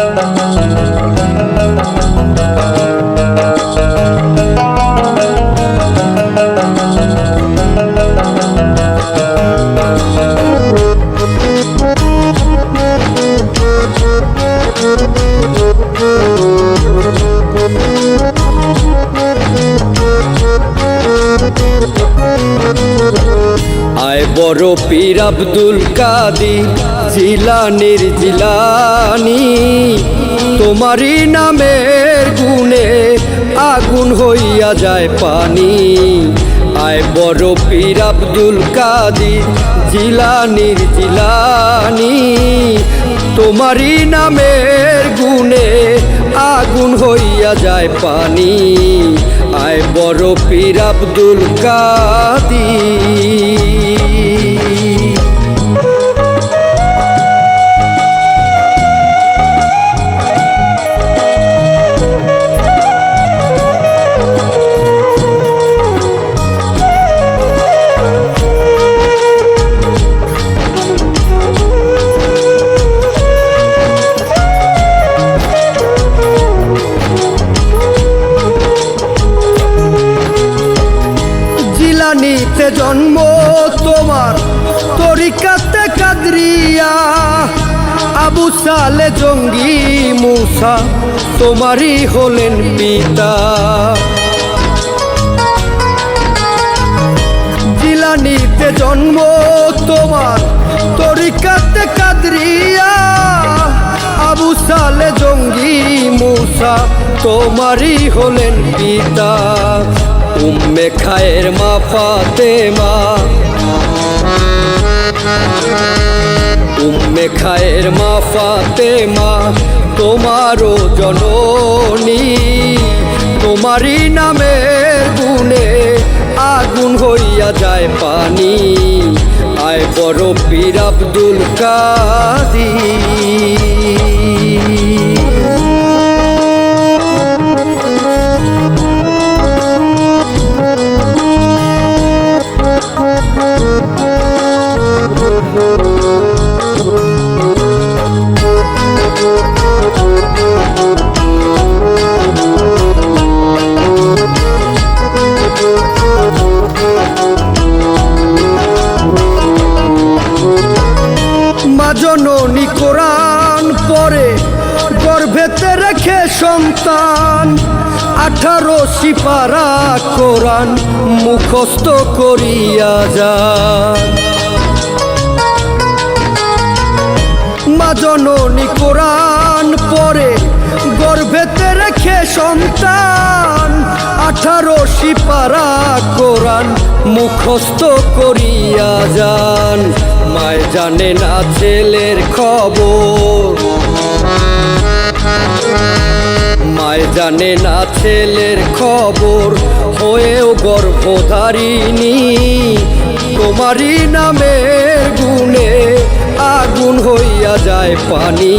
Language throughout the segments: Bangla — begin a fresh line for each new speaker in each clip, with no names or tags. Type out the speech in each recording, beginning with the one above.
Thank you. আয় বড় পীর আব্দুল কাদির, জিলানির জিলানি। তোমারই নামের গুণে আগুন হইয়া যায় পানি। আয় বড় পীর আব্দুল কাদির, জিলানির জিলানি। তোমারই নামের গুণে আগুন হইয়া যায় পানি। আয় বড় পীর আব্দুল কাদির। জিলানিতে জন্ম তোমার, তরিকাতে কাদরিয়া। আবু সালে জঙ্গি মুসা, তোমারই হলেন পিতা। জিলানিতে জন্ম তোমার, তরিকাতে কাদরিয়া। আবু সালে জঙ্গি মুসা, তোমারই হলেন পিতা। উম্মে খায়ের মা ফাতেমা। উম্মে খায়ের মা ফাতেমা, তোমারও জননী। তোমারই নামের গুণে আগুন হইয়া যায় পানি। আয় বড় পীর আব্দুল কাদির। জননী কোরআন পরে গর্ভেতে রেখে সন্তান। আঠারো সিপারা কোরআন মুখস্থ করিয়া যান। মা জননী কোরআন পরে গর্ভেতে রেখে সন্তান। আঠারো সিপারা কোরআন মুখস্থ করিয়া যান। মায় জানে না ছেলের খবর। মায় জানে না ছেলের খবর, হয়েও গর্ভধারিণী। তোমারই গুণে আগুন হইয়া যায় পানি।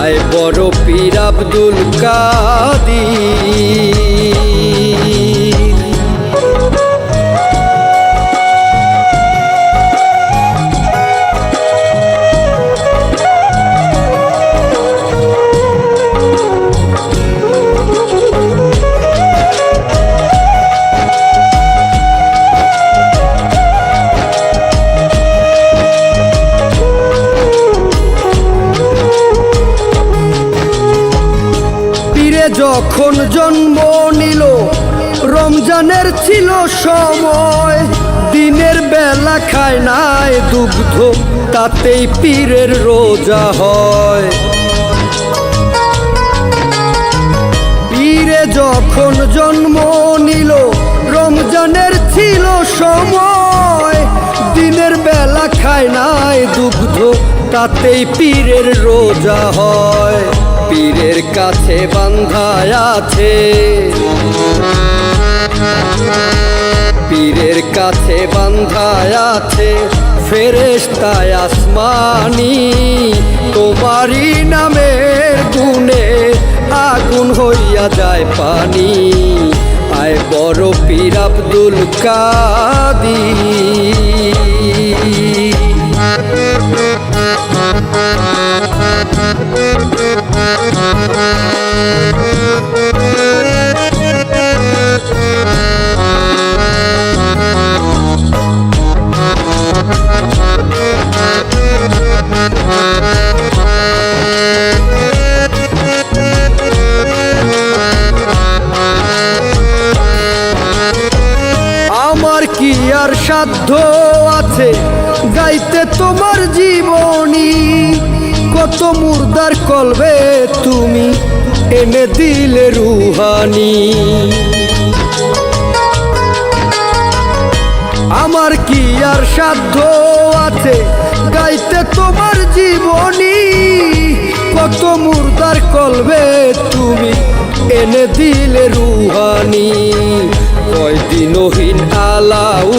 আয় বড় পীর আব্দুল কাদির। যখন জন্ম নিল? রমজানের ছিল সময়। দিনের বেলা খায় নাই দুগ্ধ, তাতেই পীরের রোজা হয়। পীরে যখন জন্ম নিল, রমজানের ছিল সময়। দিনের বেলা খায় নাই দুগ্ধ, তাতেই পীরের রোজা হয়। পীরের কাছে বান্ধায় আছে। পীরের কাছে বান্ধায় আছে। ফেরেস্তায় আসমানি, তোমারই নামের গুণে আগুন হইয়া যায় পানি। আয় বড় পীর আব্দুল কাদির। সাধ্য আছে গাইতে তোমার জীবনী? কত মুর্দার কলবে তুমি এনে দিলে রুহানি। আমার কি আর সাধ্য আছে গাইতে তোমার জীবনী? কত মুর্দার কলবে তুমি এনে দিলে রুহানি। কয়দিনহীন আলাউ